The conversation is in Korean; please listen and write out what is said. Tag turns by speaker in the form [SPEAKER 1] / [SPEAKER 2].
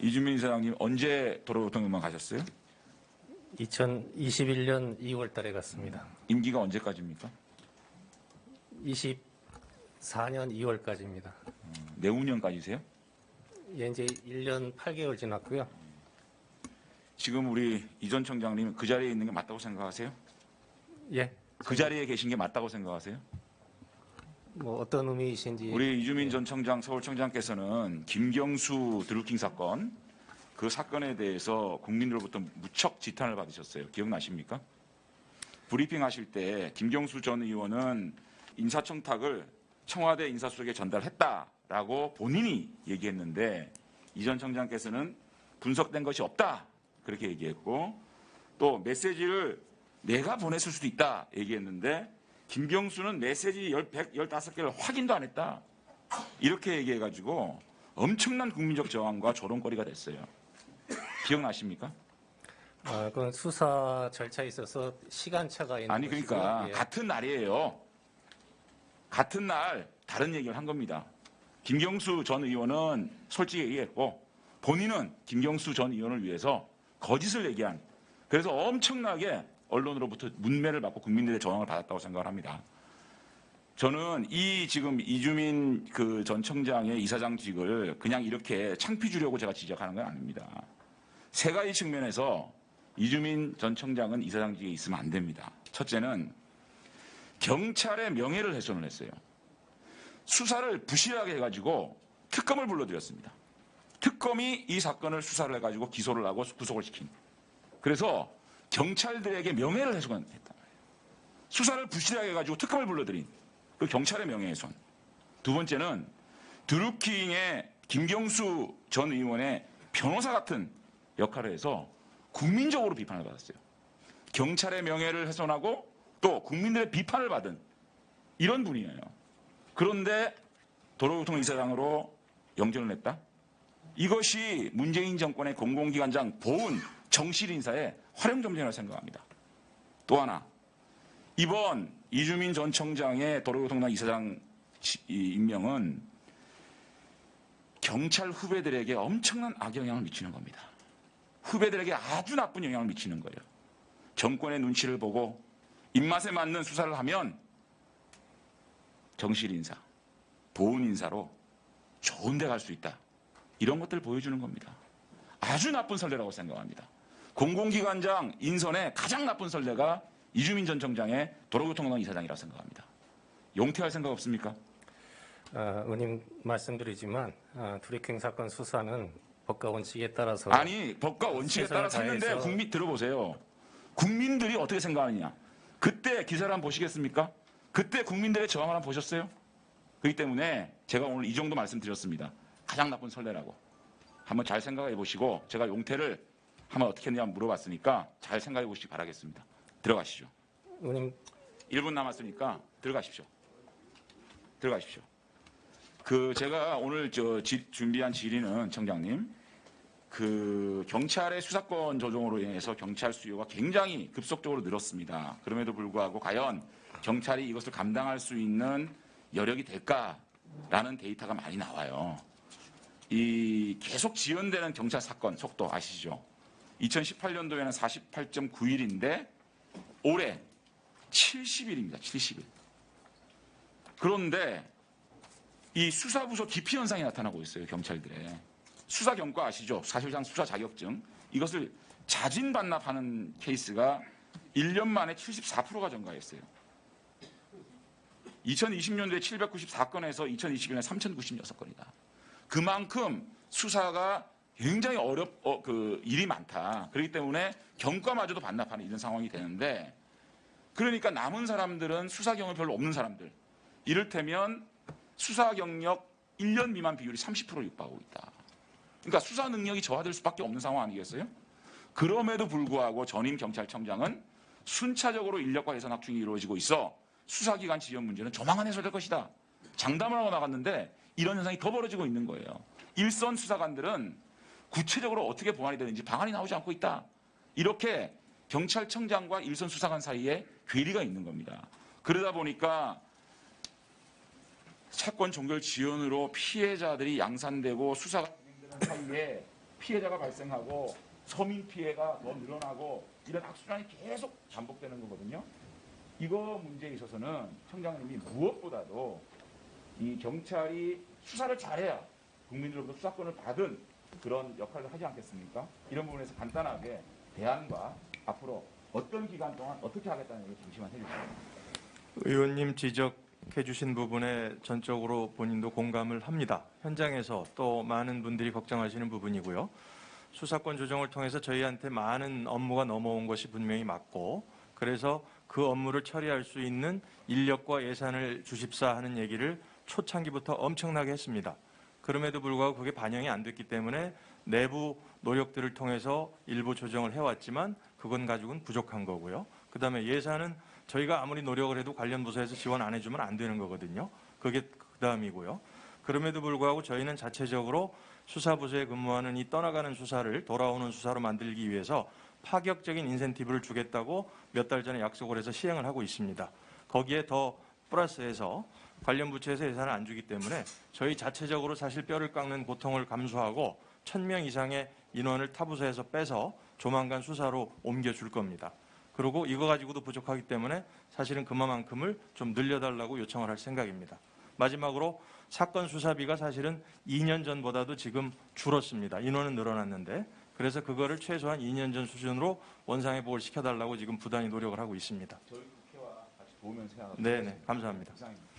[SPEAKER 1] 이주민 이사장님 언제 도로교통공단 가셨어요?
[SPEAKER 2] 2021년 2월 달에 갔습니다.
[SPEAKER 1] 임기가 언제까지입니까?
[SPEAKER 2] 24년 2월까지입니다.
[SPEAKER 1] 내후년까지세요?
[SPEAKER 2] 예, 이제 1년 8개월 지났고요.
[SPEAKER 1] 지금 우리 이전 청장님 그 자리에 있는 게 맞다고 생각하세요?
[SPEAKER 2] 예.
[SPEAKER 1] 그 자리에 계신 게 맞다고 생각하세요?
[SPEAKER 2] 뭐 어떤 의미이신지
[SPEAKER 1] 우리 이주민 전 청장 서울청장께서는 김경수 드루킹 사건 그 사건에 대해서 국민들로부터 무척 지탄을 받으셨어요. 기억나십니까? 브리핑 하실 때 김경수 전 의원은 인사청탁을 청와대 인사수석에 전달했다라고 본인이 얘기했는데 이 전 청장께서는 분석된 것이 없다 그렇게 얘기했고 또 메시지를 내가 보냈을 수도 있다 얘기했는데 김경수는 메시지 15개를 확인도 안 했다. 이렇게 얘기해가지고 엄청난 국민적 저항과 조롱거리가 됐어요. 기억나십니까?
[SPEAKER 2] 아, 그건 수사 절차에 있어서 시간차가 있는
[SPEAKER 1] 아니 그러니까
[SPEAKER 2] 것이고요. 예.
[SPEAKER 1] 같은 날이에요. 같은 날 다른 얘기를 한 겁니다. 김경수 전 의원은 솔직히 얘기했고 본인은 김경수 전 의원을 위해서 거짓을 얘기한 그래서 엄청나게 언론으로부터 문매를 받고 국민들의 저항을 받았다고 생각을 합니다. 저는 이 지금 이주민 그 전 청장의 이사장직을 그냥 이렇게 창피 주려고 제가 지적하는 건 아닙니다. 세 가지 측면에서 이주민 전 청장은 이사장직에 있으면 안 됩니다. 첫째는 경찰의 명예를 훼손을 했어요. 수사를 부실하게 해가지고 특검을 불러들였습니다. 특검이 이 사건을 수사를 해가지고 기소를 하고 구속을 시킨. 그래서 경찰들에게 명예를 훼손했단 말이에요. 수사를 부실하게 해가지고 특검을 불러들인 그 경찰의 명예훼손. 두 번째는 드루킹의 김경수 전 의원의 변호사 같은 역할을 해서 국민적으로 비판을 받았어요. 경찰의 명예를 훼손하고 또 국민들의 비판을 받은 이런 분이에요. 그런데 도로교통 이사장으로 영전을 했다? 이것이 문재인 정권의 공공기관장 보훈 정실 인사의 활용점쟁이라고 생각합니다. 또 하나 이번 이주민 전 청장의 도로교통단 이사장 임명은 경찰 후배들에게 엄청난 악영향을 미치는 겁니다. 후배들에게 아주 나쁜 영향을 미치는 거예요. 정권의 눈치를 보고 입맛에 맞는 수사를 하면 정실 인사, 보훈 인사로 좋은 데 갈 수 있다. 이런 것들을 보여주는 겁니다. 아주 나쁜 선례라고 생각합니다. 공공기관장 인선의 가장 나쁜 선례가 이주민 전 청장의 도로교통공단 이사장이라고 생각합니다. 용퇴할 생각 없습니까?
[SPEAKER 2] 아, 의원님 말씀드리지만 아, 드리킹 사건 수사는 법과 원칙에 따라서
[SPEAKER 1] 아니 법과 원칙에 따라
[SPEAKER 2] 최선을
[SPEAKER 1] 샀는데
[SPEAKER 2] 다해서-
[SPEAKER 1] 국민 들어보세요. 국민들이 어떻게 생각하느냐. 그때 기사를 한번 보시겠습니까? 그때 국민들의 저항을 한번 보셨어요? 그렇기 때문에 제가 오늘 이 정도 말씀드렸습니다. 가장 나쁜 선례라고. 한번 잘 생각해 보시고 제가 용태를 한번 어떻게 했냐 물어봤으니까 잘 생각해 보시기 바라겠습니다. 들어가시죠.
[SPEAKER 2] 의원님
[SPEAKER 1] 1분 남았으니까 들어가십시오. 들어가십시오. 그 제가 오늘 저 지- 준비한 질의는 청장님 그 경찰의 수사권 조정으로 인해서 경찰 수요가 굉장히 급속적으로 늘었습니다. 그럼에도 불구하고 과연 경찰이 이것을 감당할 수 있는 여력이 될까라는 데이터가 많이 나와요. 이 계속 지연되는 경찰 사건 속도 아시죠? 2018년도에는 48.9일인데 올해 70일입니다. 70일. 그런데 이 수사부서 기피 현상이 나타나고 있어요. 경찰들의 수사 경과 아시죠? 사실상 수사 자격증 이것을 자진 반납하는 케이스가 1년 만에 74%가 증가했어요. 2020년도에 794건에서 2021년에 3096건이다. 그만큼 수사가 굉장히 어렵 어, 그 일이 많다. 그렇기 때문에 경과마저도 반납하는 이런 상황이 되는데 그러니까 남은 사람들은 수사 경험 별로 없는 사람들. 이를테면 수사 경력 1년 미만 비율이 30% 육박하고 있다. 그러니까 수사 능력이 저하될 수밖에 없는 상황 아니겠어요? 그럼에도 불구하고 전임 경찰청장은 순차적으로 인력과 예산 확충이 이루어지고 있어 수사기관 지원 문제는 조만간 해소될 것이다. 장담을 하고 나갔는데 이런 현상이 더 벌어지고 있는 거예요. 일선 수사관들은 구체적으로 어떻게 보완이 되는지 방안이 나오지 않고 있다. 이렇게 경찰청장과 일선 수사관 사이에 괴리가 있는 겁니다. 그러다 보니까 사건 종결 지연으로 피해자들이 양산되고 수사가 진행되는 사이에 피해자가 발생하고 서민 피해가 더 늘어나고 이런 악순환이 계속 반복되는 거거든요. 이거 문제에 있어서는 청장님이 무엇보다도 이 경찰이 수사를 잘해야 국민들로부터 수사권을 받은 그런 역할을 하지 않겠습니까? 이런 부분에서 간단하게 대안과 앞으로 어떤 기간 동안 어떻게 하겠다는 얘기 잠시만 해주세요.
[SPEAKER 3] 의원님 지적해 주신 부분에 전적으로 본인도 공감을 합니다. 현장에서 또 많은 분들이 걱정하시는 부분이고요. 수사권 조정을 통해서 저희한테 많은 업무가 넘어온 것이 분명히 맞고 그래서 그 업무를 처리할 수 있는 인력과 예산을 주십사 하는 얘기를 초창기부터 엄청나게 했습니다. 그럼에도 불구하고 그게 반영이 안 됐기 때문에 내부 노력들을 통해서 일부 조정을 해왔지만 그건 가지고는 부족한 거고요. 그 다음에 예산은 저희가 아무리 노력을 해도 관련 부서에서 지원 안 해주면 안 되는 거거든요. 그게 그 다음이고요. 그럼에도 불구하고 저희는 자체적으로 수사부서에 근무하는 이 떠나가는 수사를 돌아오는 수사로 만들기 위해서 파격적인 인센티브를 주겠다고 몇 달 전에 약속을 해서 시행을 하고 있습니다. 거기에 더 플러스해서 관련 부처에서 예산을 안 주기 때문에 저희 자체적으로 사실 뼈를 깎는 고통을 감수하고 1000명 이상의 인원을 타부서에서 빼서 조만간 수사로 옮겨줄 겁니다. 그리고 이거 가지고도 부족하기 때문에 사실은 그만큼을 좀 늘려달라고 요청을 할 생각입니다. 마지막으로 사건 수사비가 사실은 2년 전보다도 지금 줄었습니다. 인원은 늘어났는데 그래서 그거를 최소한 2년 전 수준으로 원상회복을 시켜달라고 지금 부단히 노력을 하고 있습니다. 네네 감사합니다.
[SPEAKER 1] 이상입니다.